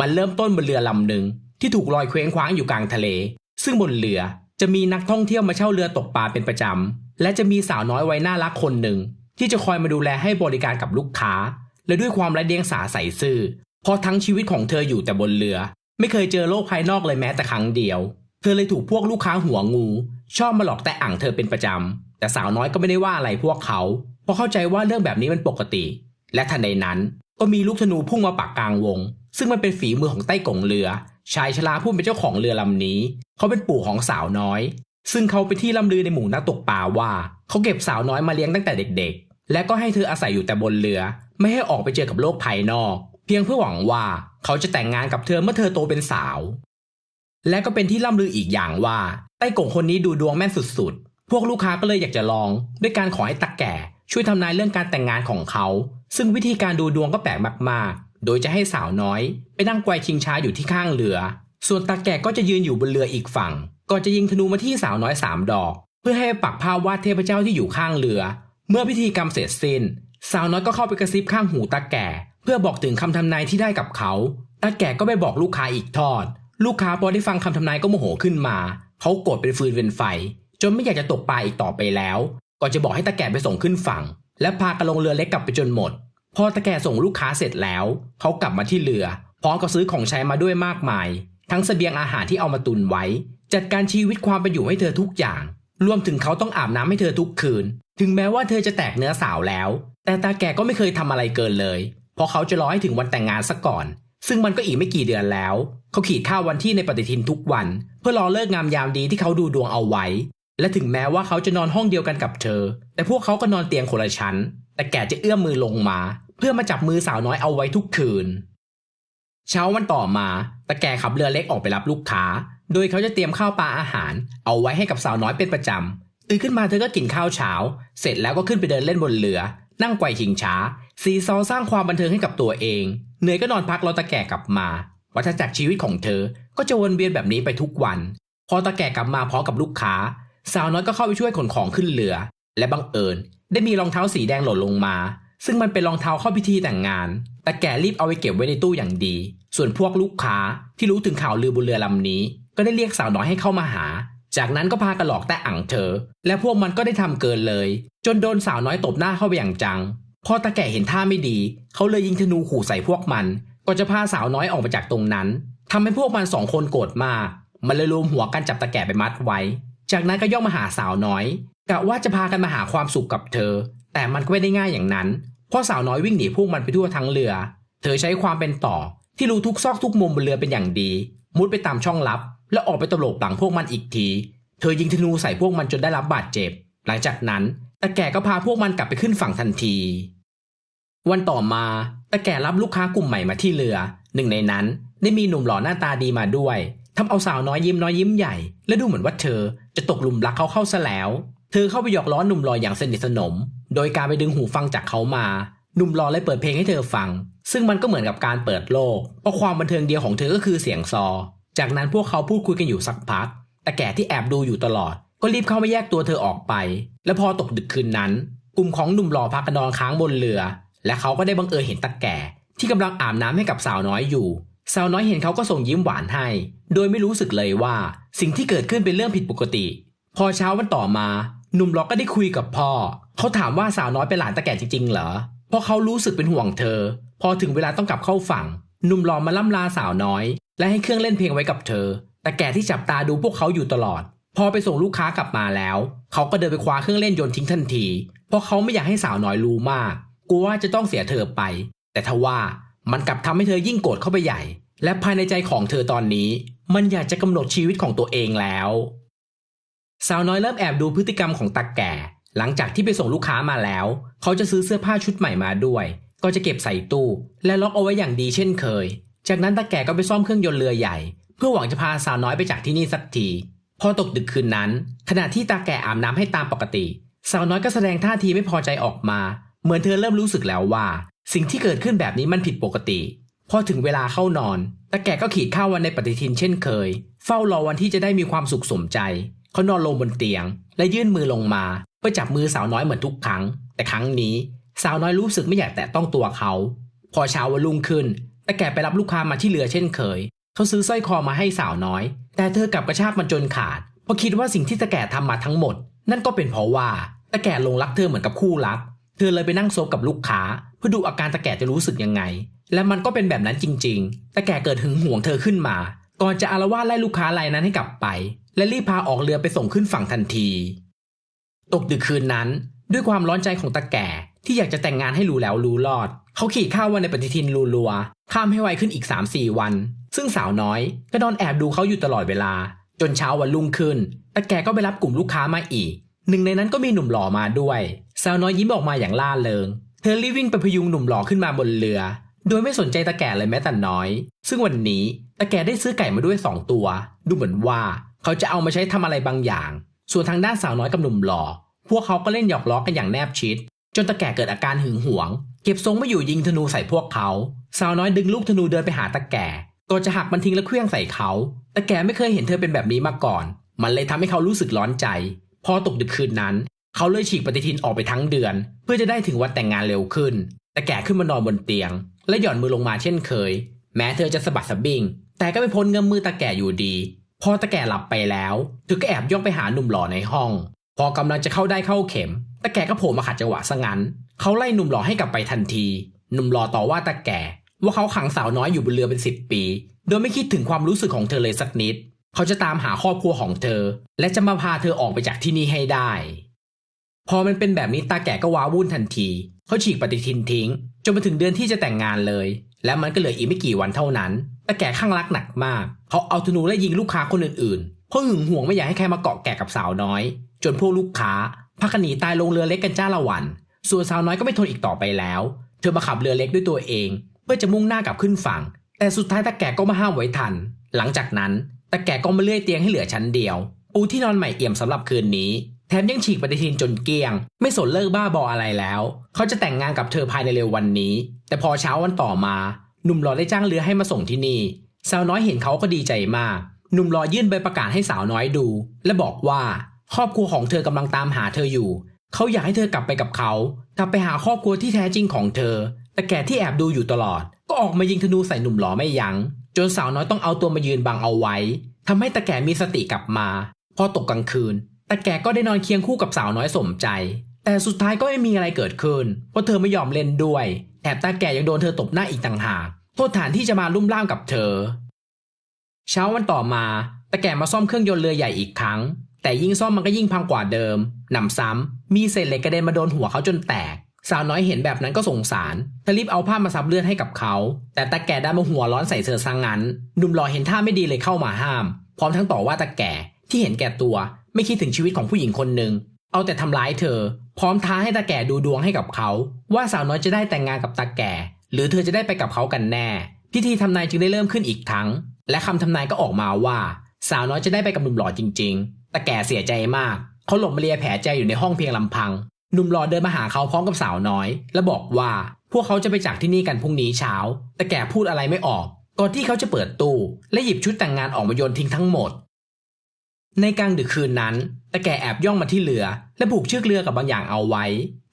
มันเริ่มต้นบนเรือลำหนึ่งที่ถูกลอยเคว้งคว้างอยู่กลางทะเล ซึ่งบนเรือจะมีนักท่องเที่ยวมาเช่าเรือตกปลาเป็นประจำ และจะมีสาวน้อยวัยน่ารักคนหนึ่ง ที่จะคอยมาดูแลให้บริการกับลูกค้า และด้วยความไร้เดียงสาใส่ซื่อเพราะทั้งชีวิตของเธออยู่แต่บนเรือ ไม่เคยเจอโลกภายนอกเลยแม้แต่ครั้งเดียว เธอเลยถูกพวกลูกค้าหัวงู ชอบมาหลอกแต่อ่างเธอเป็นประจำ แต่สาวน้อยก็ไม่ได้ว่าอะไรพวกเขา เพราะเข้าใจว่าเรื่องแบบนี้มันปกติ และทันใดนั้น ก็มีลูกธนูพุ่งมาปักกลางวง ซึ่งมันเป็นฝีมือของใต้กงเรือ ชายชราผู้เป็นเจ้าของเรือลำนี้ เขาเป็นปู่ของสาวน้อย ซึ่งเขาไปนที่ล่ำลือในหมู่นักตกปลาว่า เขาเก็บสาวน้อยมาเลี้ยงตั้งแต่เด็กๆ และก็ให้เธออาศัยอยู่แต่บนเรือ ไม่ให้ออกไปเจอกับโลกภายนอก เพียงเพื่อหวังว่าเขาจะแต่งงานกับเธอเมื่อเธอโตเป็นสาว และก็เป็นที่ล่ำลืออีกอย่างว่าใต้กงคนนี้ดูดวงแม่นสุดๆ พวกลูกค้าก็เลยอยากจะลอง ด้วยการขอให้ตักแก่ช่วยทำนายเรื่องการแต่งงานของเขา ซึ่งวิธีการดูดวงก็แปลกมากๆ โดยจะให้สาวน้อย ไปนั่งไกวชิงช้าอยู่ที่ข้างเรือ ส่วนตาแก่ก็จะยืนอยู่บนเรืออีกฝั่ง ก่อนจะยิงธนูมาที่สาวน้อยสามดอก เพื่อให้ปักภาพวาดเทพเจ้าที่อยู่ข้างเรือ เมื่อพิธีกรรมเสร็จสิ้น สาวน้อยก็เข้าไปกระซิบข้างหูตาแก่ เพื่อบอกถึงคำทำนายที่ได้กับเขา ตาแก่ก็ไปบอกลูกค้าอีกทอด ลูกค้าพอได้ฟังคำทำนายก็โมโหขึ้นมา เขาโกรธเป็นฟืนเป็นไฟ จนไม่อยากจะตกปลาอีกต่อไปแล้ว ก่อนจะบอกให้ตาแก่ไปส่งขึ้นฝั่ง และพากันลงเรือเล็กกลับไปจนหมด พอตาแกส่งลูกค้าเสร็จแล้วเขากลับมาที่เรือพร้อมกับซื้อของใช้มาด้วยมากมาย ทั้งเสบียงอาหารที่เอามาตุนไว้ จัดการชีวิตความเป็นอยู่ให้เธอทุกอย่าง รวมถึงเขาต้องอาบน้ำให้เธอทุกคืน ถึงแม้ว่าเธอจะแตกเนื้อสาวแล้ว แต่ตาแกก็ไม่เคยทำอะไรเกินเลย เพราะเขาจะรอให้ถึงวันแต่งงานซะก่อน ซึ่งมันก็อีกไม่กี่เดือนแล้ว เขาขีดค่าวันที่ในปฏิทินทุกวัน เพื่อรอเลิกงามยามดีที่เขาดูดวงเอาไว้ และถึงแม้ว่าเขาจะนอนห้องเดียวกันกับเธอ แต่พวกเขาก็นอนเตียงคนละชั้น แต่แกจะเอื้อมมือลงมา เพื่อมาจับมือสาวน้อยเอาไว้ทุกคืน เช้าวันต่อมาตาแก่ขับเรือเล็กออกไปรับลูกค้า โดยเขาจะเตรียมข้าวปลาอาหาร เอาไว้ให้กับสาวน้อยเป็นประจำตื่นขึ้นมาเธอก็กินข้าวเช้า เสร็จแล้วก็ขึ้นไปเดินเล่นบนเรือ นั่งไกวชิงช้า ซีซอสร้างความบันเทิงให้กับตัวเอง เหนื่อยก็นอนพักรอตาแก่กลับมา วัฏจักรชีวิตของเธอ ก็จะวนเวียนแบบนี้ไปทุกวัน พอตาแก่กลับมาพร้อมกับลูกค้า สาวน้อยก็เข้าไปช่วยขนของขึ้นเรือ และบังเอิญ ได้มีรองเท้าสีแดงหล่นลงมา ซึ่งมันเป็นรองเท้าเข้าพิธีแต่งงาน แต่แกรีบเอาไปเก็บไว้ในตู้อย่างดี ส่วนพวกลูกค้าที่รู้ถึงข่าวลือบนเรือลำนี้ ก็ได้เรียกสาวน้อยให้เข้ามาหา จากนั้นก็พากันหลอกแต่อ่างเธอ และพวกมันก็ได้ทำเกินเลย จนโดนสาวน้อยตบหน้าเข้าไปอย่างจัง พอตาแก่เห็นท่าไม่ดี เขาเลยยิงธนูขู่ใส่พวกมันก่อนจะพาสาวน้อยออกมาจากตรงนั้นทำให้พวกมันสองคนโกรธมาก มันเลยรวมหัวกันจับตาแก่ไปมัดไว้ จากนั้นก็ย่องมาหาสาวน้อยกะว่าจะพากันมาหาความสุขกับเธอ แต่มันก็ไม่ได้ง่ายอย่างนั้น พราะสาวน้อยวิ่งหนีพวกมันไปทั่วทั้งเรือ เธอใช้ความเป็นต่อที่รู้ทุกซอกทุกมุมบนเรือเป็นอย่างดี มุดไปตามช่องลับ แล้วออกไปตลบหลังพวกมันอีกที เธอยิงธนูใส่พวกมันจนได้รับบาดเจ็บ หลังจากนั้นตาแก่ก็พาพวกมันกลับไปขึ้นฝั่งทันที วันต่อมาตาแก่รับลูกค้ากลุ่มใหม่มาที่เรือ หนึ่งในนั้นได้มีหนุ่มหล่อหน้าตาดีมาด้วยทำเอาสาวน้อยยิ้มน้อยยิ้มใหญ่ และดูเหมือนว่าเธอจะตกหลุมรักเขาเข้าซะแล้ว เธอเข้าไปหยอกล้อหนุ่มหล่ออย่างสนิทสนม โดยการไปดึงหูฟังจากเขามาหนุ่มหล่อเลยเปิดเพลงให้เธอฟัง ซึ่งมันก็เหมือนกับการเปิดโลกเพราะความบันเทิงเดียวของเธอก็คือเสียงซอ จากนั้นพวกเขาพูดคุยกันอยู่สักพัก แต่แก่ที่แอบดูอยู่ตลอด ก็รีบเข้ามาแยกตัวเธอออกไป และพอตกดึกคืนนั้น กลุ่มของหนุ่มหล่อพากันนอนค้างบนเรือ และเขาก็ได้บังเอิญเห็นตาแก่ ที่กำลังอาบน้ำให้กับสาวน้อยอยู่ สาวน้อยเห็นเขาก็ส่งยิ้มหวานให้ โดยไม่รู้สึกเลยว่า สิ่งที่เกิดขึ้นเป็นเรื่องผิดปกติ พอเช้าวันต่อมา หนุ่มล่อกก็ได้คุยกับพ่อ เขาถามว่าสาวน้อยเป็นหลานตาแก่จริงๆเหรอเพราะเขารู้สึกเป็นห่วงเธอ พอถึงเวลาต้องกลับเข้าฝั่ง หนุ่มหล่อมาล่ำลาสาวน้อย และให้เครื่องเล่นเพลงไว้กับเธอแต่แก่ที่จับตาดูพวกเขาอยู่ตลอด พอไปส่งลูกค้ากลับมาแล้ว เขาก็เดินไปคว้าเครื่องเล่นโยนทิ้งทันที เพราะเขาไม่อยากให้สาวน้อยรู้มากกลัวว่าจะต้องเสียเธอไป แต่ทว่ามันกลับทำให้เธอยิ่งโกรธเข้าไปใหญ่ และภายในใจของเธอตอนนี้ มันอยากจะกำหนดชีวิตของตัวเองแล้ว สาวน้อยเริ่มแอบดูพฤติกรรมของตาแก่ หลังจากที่ไปส่งลูกค้ามาแล้ว เขาจะซื้อเสื้อผ้าชุดใหม่มาด้วย ก็จะเก็บใส่ตู้ และล็อกเอาไว้อย่างดีเช่นเคย จากนั้นตาแก่ก็ไปซ่อมเครื่องยนต์เรือใหญ่ เพื่อหวังจะพาสาวน้อยไปจากที่นี่สักที พอตกดึกคืนนั้น ขณะที่ตาแก่อาบน้ำให้ตามปกติ สาวน้อยก็แสดงท่าทีไม่พอใจออกมา เหมือนเธอเริ่มรู้สึกแล้วว่า สิ่งที่เกิดขึ้นแบบนี้มันผิดปกติ พอถึงเวลาเข้านอนตาแก่ก็ขีดข้าววันในปฏิทินเช่นเคย เฝ้ารอวันที่จะได้มีความสุขสมใจ เขานอนลงบนเตียง และยื่นมือลงมา เพื่อจับมือสาวน้อยเหมือนทุกครั้ง แต่ครั้งนี้ สาวน้อยรู้สึกไม่อยากแตะต้องตัวเขา พอเช้าวันรุ่งขึ้นตะแก่ไปรับลูกค้ามาที่เรือเช่นเคย เขาซื้อสร้อยคอมาให้สาวน้อย แต่เธอกลับกระชากมันจนขาดเพราะคิดว่าสิ่งที่ตะแก่ทำมาทั้งหมด นั่นก็เป็นเพราะว่าตะแก่ลงรักเธอเหมือนกับคู่รัก เธอเลยไปนั่งโซบกับลูกค้า เพื่อดูอาการตะแก่จะรู้สึกยังไง และมันก็เป็นแบบนั้นจริง ๆ ตะแก่เกิดหึงหวงเธอขึ้นมา ก่อนจะอารวาสไล่ลูกค้ารายนั้นให้กลับไป และรีบพาออกเรือไปส่งขึ้นฝั่งทันที ตกดึกคืนนั้น ด้วยความร้อนใจของตาแก่ที่อยากจะแต่งงานให้รู้แล้วรู้รอด เขาขี่ข้าววันในปฏิทินรูลัวข้ามให้ไวขึ้นอีก 3-4 วัน ซึ่งสาวน้อย ก็นอนแอบดูเขาอยู่ตลอดเวลา จนเช้าวันรุ่งขึ้นตาแก่ก็ไปรับกลุ่มลูกค้ามาอีก หนึ่งในนั้นก็มีหนุ่มหล่อมาด้วย สาวน้อยยิ้มออกมาอย่างล่าเริง เธอรีบวิ่งไปพยุงหนุ่มหล่อขึ้นมาบนเรือ โดยไม่สนใจตาแก่เลยแม้แต่น้อย ซึ่งวันนี้ตาแก่ได้ซื้อไก่มาด้วยสองตัว ดูเหมือนว่าเขาจะเอามาใช้ทำอะไรบางอย่าง ส่วนทางด้านสาวน้อยกับหนุ่มหล่อ พวกเขาก็เล่นหยอกล้อกันอย่างแนบชิด จนตาแก่เกิดอาการหึงหวง เก็บทรงไม่อยู่ยิงธนูใส่พวกเขา สาวน้อยดึงลูกธนูเดินไปหาตาแก่ก่อนจะหักมันทิ้งและเคลื่องใส่เขาตาแก่ไม่เคยเห็นเธอเป็นแบบนี้มาก่อน มันเลยทำให้เขารู้สึกร้อนใจ พอตกดึกคืนนั้น เขาเลยฉีกปฏิทินออกไปทั้งเดือน เพื่อจะได้ถึงวันแต่งงานเร็วขึ้นตาแก่ขึ้นมานอนบนเตียง และหย่อนมือลงมาเช่นเคย แม้เธอจะสะบัดสะบิง แต่ก็ไม่พ้นเงื้อมมือตาแก่อยู่ดี พอตาแก่หลับไปแล้วเธอก็แอบย่องไปหาหนุ่มหล่อในห้อง พอกำลังจะเข้าได้เข้าเข็มตาแก่ก็โผล่มาขัดจังหวะซะงั้น เขาไล่หนุ่มหล่อให้กลับไปทันที หนุ่มหล่อต่อว่าตาแก่ ว่าเขาขังสาวน้อยอยู่บนเรือเป็นสิบปี โดยไม่คิดถึงความรู้สึกของเธอเลยสักนิด เขาจะตามหาครอบครัวของเธอ และจะมาพาเธอออกไปจากที่นี่ให้ได้ พอมันเป็นแบบนี้ตาแก่ก็ว้าวุ่นทันที เขาฉีกปฏิทินทิ้ง จนมาถึงเดือนที่จะแต่งงานเลย และมันก็เหลืออีกไม่กี่วันเท่านั้น แตาแกข้างรักหนักมาก เขาเอาธนูและยิงลูกค้าคนอื่นๆ เพราะหึงหวงไม่อยากให้ใครมาเกาะแก่กับสาวน้อย จนพวกลูกค้าพักกันหนีตายลงเรือเล็กกันจ้าละวัน ส่วนสาวน้อยก็ไม่ทนอีกต่อไปแล้ว เธอมาขับเรือเล็กด้วยตัวเอง เพื่อจะมุ่งหน้ากลับขึ้นฝั่ง แต่สุดท้ายตาแก่ก็มาห้ามไว้ทัน หลังจากนั้นตาแก่ก็มาเลื่อยเตียงให้เหลือชั้นเดียว ปูที่นอนใหม่เอี่ยมสำหรับคืนนี้ แถมยังฉีกปฏิทินจนเกลี้ยง ไม่สนเลิกบ้าบออะไรแล้ว เขาจะแต่งงานกับเธอภายในเร็ววันนี้ แต่พอเช้าวันต่อมา หนุ่มหล่อได้จ้างเรือให้มาส่งที่นี่ สาวน้อยเห็นเขาก็ดีใจมาก หนุ่มหล่อยื่นใบประกาศให้สาวน้อยดู และบอกว่า ครอบครัวของเธอกำลังตามหาเธออยู่ เขาอยากให้เธอกลับไปกับเขา กลับไปหาครอบครัวที่แท้จริงของเธอ แต่แก่ที่แอบดูอยู่ตลอด ก็ออกมายิงธนูใส่หนุ่มหล่อไม่ยัง้ง จนสาวน้อยต้องเอาตัวมายืนบังเอาไว้ทำให้ตาแก่มีสติกลับมา พอตกกลางคืน ตาแก่ก็ได้นอนเคียงคู่กับสาวน้อยสมใจ แต่สุดท้ายก็ไม่มีอะไรเกิดขึ้น เพราะเธอไม่ยอมเล่นด้วย แถมตาแก่ยังโดนเธอตบหน้าอีกต่างหาก โทษฐานที่จะมาลุ่มล่ามกับเธอ เช้าวันต่อมาตาแก่มาซ่อมเครื่องยนต์เรือใหญ่อีกครั้ง แต่ยิ่งซ่อมมันก็ยิ่งพังกว่าเดิมหนำซ้ำมีเศษเหล็กกระเด็นมาโดนหัวเขาจนแตก สาวน้อยเห็นแบบนั้นก็สงสารเธอรีบเอาผ้ามาซับเลือดให้กับเขา แต่ตาแก่ได้มาหัวร้อนใส่เธอซะงงั้นหนุ่มหล่อเห็นท่าไม่ดีเลยเข้ามาห้าม พร้อมทั้งต่อว่าตาแก่ที่เห็นแก่ตัว ไม่คิดถึงชีวิตของผู้หญิงคนหนึ่งเอาแต่ทำร้ายเธอ พร้อมท้าให้ตาแก่ดูดวงให้กับเขา ว่าสาวน้อยจะได้แต่งงานกับตาแก่ หรือเธอจะได้ไปกับเขากันแน่ พิธีทำนายจึงได้เริ่มขึ้นอีกครั้ง และคำทำนายก็ออกมาว่า สาวน้อยจะได้ไปกับหนุ่มหล่อจริง ๆตาแก่เสียใจมาก เขาหลบมาเลียแผลใจอยู่ในห้องเพียงลำพังหนุ่มหล่อเดินมาหาเขาพร้อมกับสาวน้อย และบอกว่าพวกเขาจะไปจากที่นี่กันพรุ่งนี้เช้า แต่แก่พูดอะไรไม่ออก ก่อนที่เขาจะเปิดตู้และหยิบชุดแต่งงานออกมาโยนทิ้งทั้งหมด ในกลางดึกคืนนั้นตาแก่แอบย่องมาที่เรือ และผูกเชือกเรือกับบางอย่างเอาไว้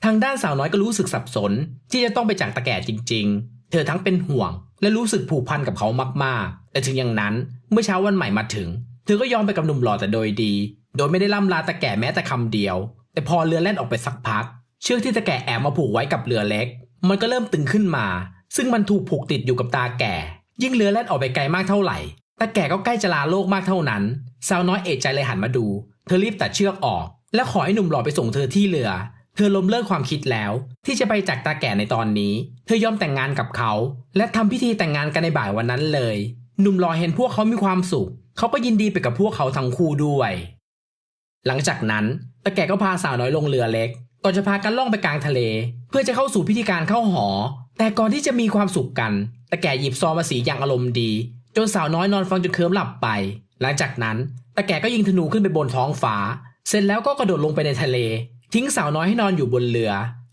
ทางด้านสาวน้อยก็รู้สึกสับสน ที่จะต้องไปจากตาแก่จริง ๆ เธอทั้งเป็นห่วง และรู้สึกผูกพันกับเขามากๆ แต่ถึงอย่างนั้นเมื่อเช้าวันใหม่มาถึง เธอก็ยอมไปกับหนุ่มหล่อแต่โดยดี โดยไม่ได้ล่ำลาตาแก่แม้แต่คำเดียว แต่พอเรือแล่นออกไปสักพัก เชือกที่ตาแก่แอบมาผูกไว้กับเรือเล็ก มันก็เริ่มตึงขึ้นมา ซึ่งมันถูกผูกติดอยู่กับตาแก่ ยิ่งเรือแล่นออกไปไกลมากเท่าไหร่ ตาแก่ก็ใกล้จะลาโลกมากเท่านั้น สาวน้อยเอะใจเลยหันมาดู เธอรีบตัดเชือกออก และขอให้หนุ่มหล่อไปส่งเธอที่เรือ เธอล้มเลิกความคิดแล้ว ที่จะไปจากตาแก่ในตอนนี้ เธอยอมแต่งงานกับเขา และทำพิธีแต่งงานกันในบ่ายวันนั้นเลย หนุ่มหล่อเห็นพวกเขามีความสุข เขาก็ยินดีไปกับพวกเขาทั้งคู่ด้วย หลังจากนั้นตาแก่ก็พาสาวน้อยลงเรือเล็กก่อนจะพากันล่องไปกลางทะเล เพื่อจะเข้าสู่พิธีการเข้าหอ แต่ก่อนที่จะมีความสุขกันตาแก่หยิบซองมาสีอย่างอารมณ์ดี จนสาวน้อยนอนฟังจนเคลิ้มหลับไป หลังจากนั้นตาแก่ก็ยิงธนูขึ้นไปบนท้องฟ้า เสร็จแล้วก็กระโดดลงไปในทะเล ทิ้งสาวน้อยให้นอนอยู่บนเรือ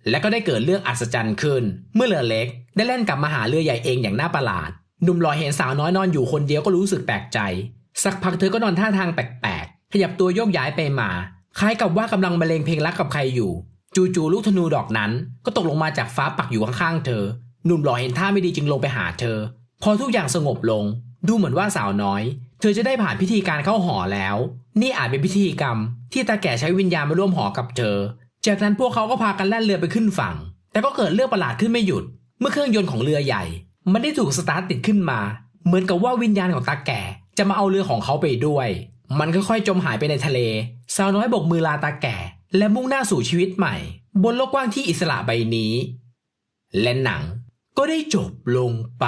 และก็ได้เกิดเรื่องอัศจรรย์ขึ้น เมื่อเรือเล็ก ได้แล่นกลับมาหาเรือใหญ่เองอย่างน่าประหลาดหนุ่มหล่อเห็นสาวน้อยนอนอยู่คนเดียวก็รู้สึกแปลกใจ สักพักเธอก็นอนท่าทางแปลกๆขยับตัวโยกย้ายไปมา คล้ายกับว่ากำลังบรรเลงเพลงรักกับใครอยู่ จู่ๆลูกธนูดอกนั้น ก็ตกลงมาจากฟ้าปักอยู่ข้างๆเธอ หนุ่มหล่อเห็นท่าไม่ดีจึงลงไปหาเธอ พอทุกอย่างสงบลง ดูเหมือนว่าสาวน้อย เธอจะได้ผ่านพิธีการเข้าหอแล้ว นี่อาจเป็นพิธีกรรม ที่ตาแก่ใช้วิญญาณมาร่วมหอกับเธอ จากนั้นพวกเขาก็พากันแล่นเรือไปขึ้นฝั่ง แต่ก็เกิดเรื่องประหลาดขึ้นไม่หยุด เมื่อเครื่องยนต์ของเรือใหญ่ มันได้ถูกสตาร์ทติดขึ้นมา เหมือนกับว่าวิญญาณของตาแก่จะมาเอาเรือของเขาไปด้วย มันค่อยๆจมหายไปในทะเล สาวน้อยบกมือลาตาแก่ และมุ่งหน้าสู่ชีวิตใหม่ บนโลกกว้างที่อิสระใบนี้ และหนังก็ได้จบลงไป